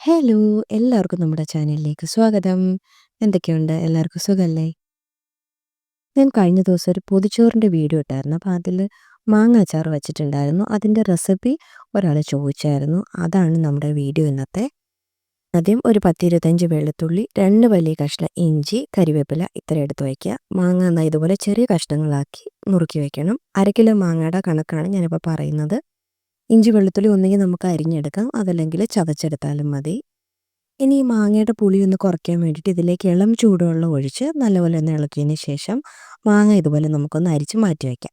Hello! എല്ലാവർക്കും നമ്മുടെ ചാനലിലേക്ക് സ്വാഗതം. എന്തൊക്കെയുണ്ട്? എല്ലാവർക്കും സുഖല്ലേ? ഞാൻ കഴിഞ്ഞ ദിവസം ഒരു പൊതിച്ചോറിന്റെ വീഡിയോ ഇട്ടായിരുന്നു. അപ്പോൾ അതിൽ മാങ്ങ അച്ചാർ വച്ചിട്ടുണ്ടായിരുന്നു. അതിന്റെ റെസിപ്പി ഒരാൾ ചോദിച്ചായിരുന്നു. അതാണ് നമ്മുടെ വീഡിയോ ഇന്നത്തെ. ആദ്യം ഒരു 10, 25 വെളുത്തുള്ളി, രണ്ട് വലിയ കഷ്ണം ഇഞ്ചി, കരിവേപ്പില ഇത്ര എടുത്ത് വയ്ക്കുക. മാങ്ങ ഇതുപോലെ ചെറിയ കഷ്ണങ്ങളാക്കി നുറുക്കി വയ്ക്കണം. അര കിലോ മാങ്ങയുടെ കണക്കാണ് ഞാനിപ്പോൾ പറയുന്നത്. ഇഞ്ചി വെളുത്തുള്ളി ഒന്നുകിൽ നമുക്ക് അരിഞ്ഞെടുക്കാം. അതല്ലെങ്കിൽ ചതച്ചെടുത്താലും മതി. ഇനി ഈ മാങ്ങയുടെ പുളി ഒന്ന് കുറയ്ക്കാൻ വേണ്ടിയിട്ട് ഇതിലേക്ക് ഇളം ചൂടുവെള്ളം ഒഴിച്ച് നല്ലപോലെ ഒന്ന് ഇളക്കിയതിന് ശേഷം മാങ്ങ ഇതുപോലെ നമുക്കൊന്ന് അരിച്ച് മാറ്റി വയ്ക്കാം.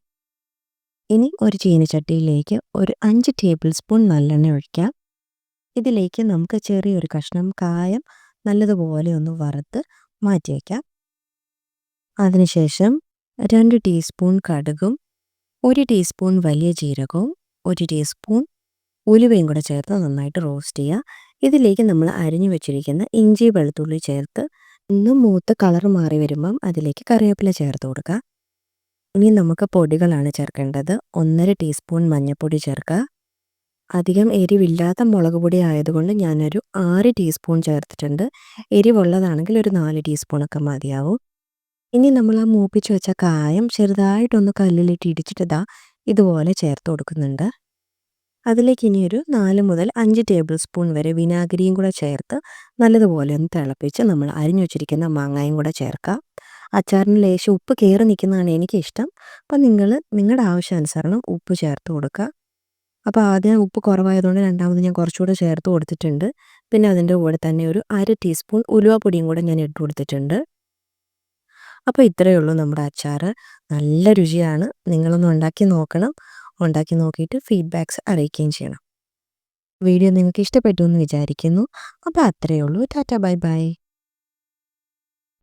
ഇനി ഒരു ചീനച്ചട്ടിയിലേക്ക് ഒരു അഞ്ച് ടേബിൾ സ്പൂൺ നല്ലെണ്ണ ഒഴിക്കാം. ഇതിലേക്ക് നമുക്ക് ചെറിയൊരു കഷ്ണം കായം നല്ലതുപോലെ ഒന്ന് വറുത്ത് മാറ്റി വയ്ക്കാം. അതിനുശേഷം രണ്ട് ടീസ്പൂൺ കടുകും ഒരു ടീസ്പൂൺ വലിയ ജീരകവും ഒരു ടീസ്പൂൺ ഉലുവയും കൂടെ ചേർത്ത് നന്നായിട്ട് റോസ്റ്റ് ചെയ്യുക. ഇതിലേക്ക് നമ്മൾ അരിഞ്ഞു വെച്ചിരിക്കുന്ന ഇഞ്ചി വെളുത്തുള്ളി ചേർത്ത് ഒന്ന് മൂത്ത് കളർ മാറി വരുമ്പം അതിലേക്ക് കറിവേപ്പില ചേർത്ത് കൊടുക്കുക. ഇനി നമുക്ക് പൊടികളാണ് ചേർക്കേണ്ടത്. ഒന്നര ടീസ്പൂൺ മഞ്ഞൾപ്പൊടി ചേർക്കുക. അധികം എരിവില്ലാത്ത മുളക് പൊടി ആയതുകൊണ്ട് ഞാനൊരു ആറ് ടീസ്പൂൺ ചേർത്തിട്ടുണ്ട്. എരിവുള്ളതാണെങ്കിൽ ഒരു നാല് ടീസ്പൂണൊക്കെ മതിയാവും. ഇനി നമ്മൾ ആ മൂപ്പിച്ച് വെച്ച കായം ചെറുതായിട്ടൊന്ന് കല്ലിലിട്ട് ഇടിച്ചിട്ട് ഇതാ ഇതുപോലെ ചേർത്ത് കൊടുക്കുന്നുണ്ട്. അതിലേക്ക് ഇനി ഒരു നാല് മുതൽ അഞ്ച് ടേബിൾ സ്പൂൺ വരെ വിനാഗിരിയും കൂടെ ചേർത്ത് നല്ലതുപോലെ ഒന്ന് തിളപ്പിച്ച് നമ്മൾ അരിഞ്ഞു വെച്ചിരിക്കുന്ന മാങ്ങയും കൂടെ ചേർക്കാം. അച്ചാറിന് ലേശം ഉപ്പ് കയറി നിൽക്കുന്നതാണ് എനിക്കിഷ്ടം. അപ്പം നിങ്ങൾ നിങ്ങളുടെ ആവശ്യാനുസരണം ഉപ്പ് ചേർത്ത് കൊടുക്കുക. അപ്പോൾ ആദ്യം ഉപ്പ് കുറവായതുകൊണ്ട് രണ്ടാമത് ഞാൻ കുറച്ചുകൂടെ ചേർത്ത് കൊടുത്തിട്ടുണ്ട്. പിന്നെ അതിന്റെ കൂടെ തന്നെ ഒരു അര ടീസ്പൂൺ ഉലുവപ്പൊടിയും കൂടെ ഞാൻ ഇട്ട് കൊടുത്തിട്ടുണ്ട്. അപ്പോൾ ഇത്രയേ ഉള്ളൂ നമ്മുടെ അച്ചാർ നല്ല രുചിയാണ്. നിങ്ങളൊന്ന് ഉണ്ടാക്കി നോക്കണം. ഉണ്ടാക്കി നോക്കിയിട്ട് ഫീഡ്ബാക്ക്സ് അറിയിക്കുകയും ചെയ്യണം. വീഡിയോ നിങ്ങൾക്ക് ഇഷ്ടപ്പെട്ടു എന്ന് വിചാരിക്കുന്നു. അപ്പോൾ അത്രയേ ഉള്ളൂ. Tata bye bye.